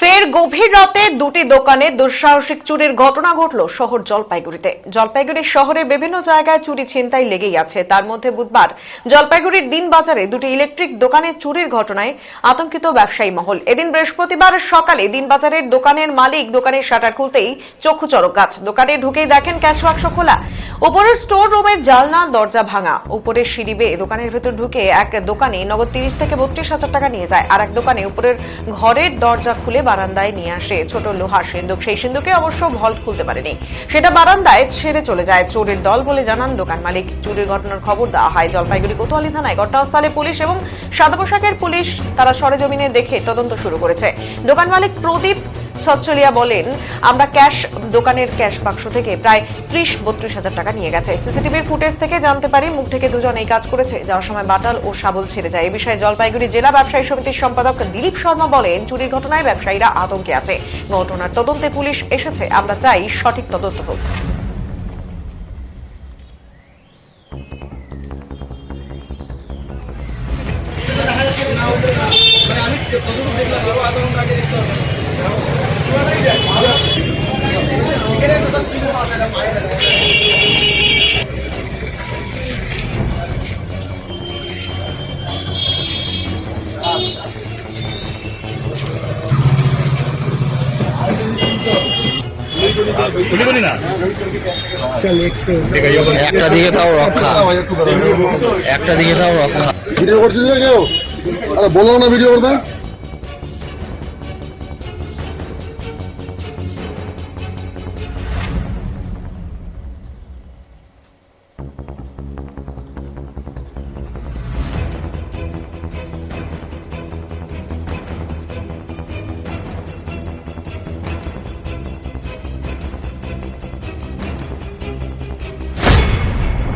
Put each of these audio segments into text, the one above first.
ফের গভীর রাতে দুটি দোকানে দুঃসাহসিক চুরির ঘটনা ঘটল শহর জলপাইগুড়িতে। জলপাইগুড়ি শহরের বিভিন্ন জায়গায় চুরি ছিনতাই লেগেই আছে। তার মধ্যে বুধবার জলপাইগুড়ির দিন বাজারে দুটি ইলেকট্রিক দোকানে চুরির ঘটনায় আতঙ্কিত ব্যবসায়ী মহল। এদিন বৃহস্পতিবার সকালে দিন বাজারের দোকানের মালিক দোকানের শাটার খুলতেই চক্ষু চরক গাছ। দোকানে ঢুকেই দেখেন ক্যাশ বাক্স খোলা। উপরের স্টোর রুমের জালনা, দরজা ভাঙা। উপরের সিঁড়ি বেয়ে দোকানের ভেতর ঢুকে এক দোকানে নগদ তিরিশ থেকে বত্রিশ হাজার টাকা নিয়ে যায়। আর এক দোকানে উপরের ঘরের দরজা খুলে বারান্দায় নিয়ে আসে। ছোট লোহার সিন্দুক। সেই সিন্দুকে অবশ্য ভল্ট খুলতে পারেনি। সেটা বারান্দায় ছেড়ে চলে যায়। চোরের দল বলে জানান দোকান মালিক। চুরির ঘটনার খবর দেওয়া হয়। জলপাইগুড়ি, কোতোয়ালি থানায় ঘটনাস্থলে পুলিশ এবং সাদা পোশাকের পুলিশ তারা সরেজমিনে দেখে তদন্ত শুরু করেছে। দোকান মালিক প্রদীপ ছচ্ছলিয়া বলেন, আমরা ক্যাশ, দোকানের ক্যাশ বাক্স থেকে প্রায় ত্রিশ, বত্রিশ হাজার টাকা নিয়ে গেছে। সিসিটিভির ফুটেজ থেকে জানতে পারি, মুখ থেকে দুজন এই কাজ করেছে। যাওয়ার সময় বাটাল ও শাবল ছেড়ে যায়। এ বিষয়ে জলপাইগুড়ি জেলা ব্যবসায়ী সমিতির সম্পাদক দিলীপ শর্মা বলেন, চুরির ঘটনায় ব্যবসায়ীরা আতঙ্কে আছে। ঘটনার তদন্তে পুলিশ এসেছে। আমরা চাই সঠিক তদন্ত হোক। খুলি বলি না? একটা। দিকে তাও রক্ষা। একটা দিকে তাও রক্ষা। ভিডিও করছিস না কেউ? আরে বলল না ভিডিও করতে।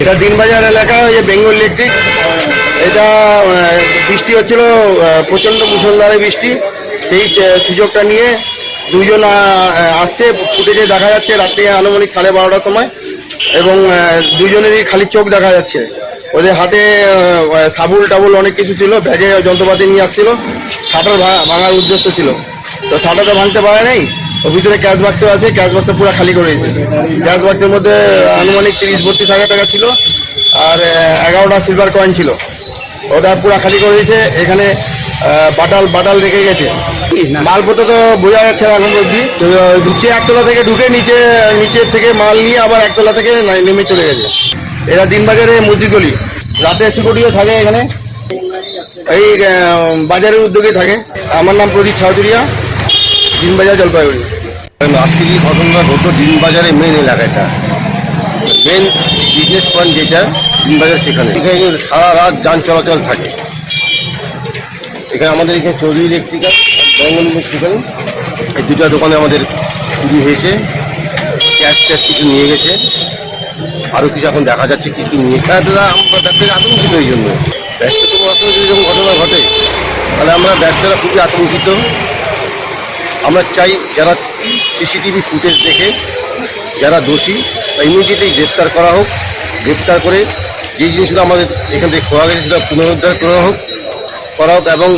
এটা দিনবাজার এলাকা, ওই যে বেঙ্গল ইলেকট্রিক। এটা বৃষ্টি হচ্ছিল প্রচণ্ড মুসলধারে বৃষ্টি। সেই সুযোগটা নিয়ে দুজন আসছে, ফুটেজে দেখা যাচ্ছে রাত্রে আনুমানিক সাড়ে বারোটার সময় এবং দুজনেরই খালি চোখ দেখা যাচ্ছে। ওদের হাতে সাবুল টাবুল অনেক কিছু ছিল, ব্যাগে যন্ত্রপাতি নিয়ে আসছিল, শাটার ভাঙার উদ্দেশ্য ছিল। তো শাটার তো ভাঙতে পারে নাই ভিতরে ক্যাশ বাক্সও আছে ক্যাশ বাক্সে পুরো খালি করে দিয়েছে। ক্যাশ বাক্সের মধ্যে আনুমানিক তিরিশ, বত্রিশ হাজার টাকা ছিল, আর এগারোটা সিলভার কয়েন ছিল। ওটা পুরো খালি করে দিয়েছে, এখানে বাটাল বাটাল রেখে গেছে। মালপত্র তো বোঝা যাচ্ছে এখন অব্দি নিচে একতলা থেকে ঢুকে নিচে, নিচের থেকে মাল নিয়ে আবার একতলা থেকে নেমে চলে গেছে। এরা দিনবাজারে মসজিদগলি রাতে সিকিউরিটিও থাকে এখানে। এই বাজারের উদ্যোগে থাকে। আমার নাম প্রদীপ ছাউচুরিয়া দিনবাজার জলপাইগুড়ি। আজকে যে ঘটনা ঘটলো, দিনবাজারে মেন এলাকাটা। মেন বিজনেস পয়েন্ট যেটা, দিনবাজার সেখানে। এখানে সারা রাত যান চলাচল থাকে। এখানে আমাদের এখানে চৌধুরী ইলেকট্রিক্যাল বেঙ্গল ইলেকট্রিক্যাল এই দুটা দোকানে আমাদের চুরি হয়েছে। ক্যাশ ট্যাশ কিছু নিয়ে গেছে। আরও কিছু এখন দেখা যাচ্ছে কি কি নিয়ে। হ্যাঁ দাদা, আমরা ব্যবসায়ী আতঙ্কিত এই জন্য। ব্যস্ত তো যদি এরকম ঘটনা ঘটে, তাহলে আমরা ব্যবসারা খুবই আতঙ্কিত। আমরা চাই যারা সিসিটিভি ফুটেজ দেখে যারা দোষী তা ইমিডিয়েটলি গ্রেপ্তার করা হোক, গ্রেপ্তার করে যে জিনিসগুলো আমাদের এখান থেকে খোয়া গেছে সেটা পুনরুদ্ধার করা হোক করা হোক এবং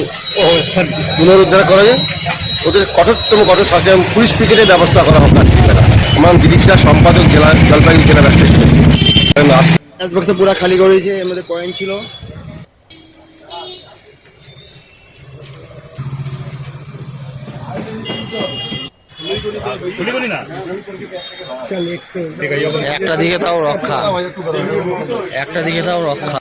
পুনরুদ্ধার করা যায়। ওদের কঠোরতম কঠোর শাস্তি এবং পুলিশ পিকেটের ব্যবস্থা করা হোক আমার দিলীপ সম্পাদক জেলা জলপাইগুড়ি জেলা ব্যবসা বাক্সে পুরো খালি করে দিয়েছে এর কয়েন ছিল। একটা। দিকে তাও রক্ষা। একটা দিকে তাও রক্ষা।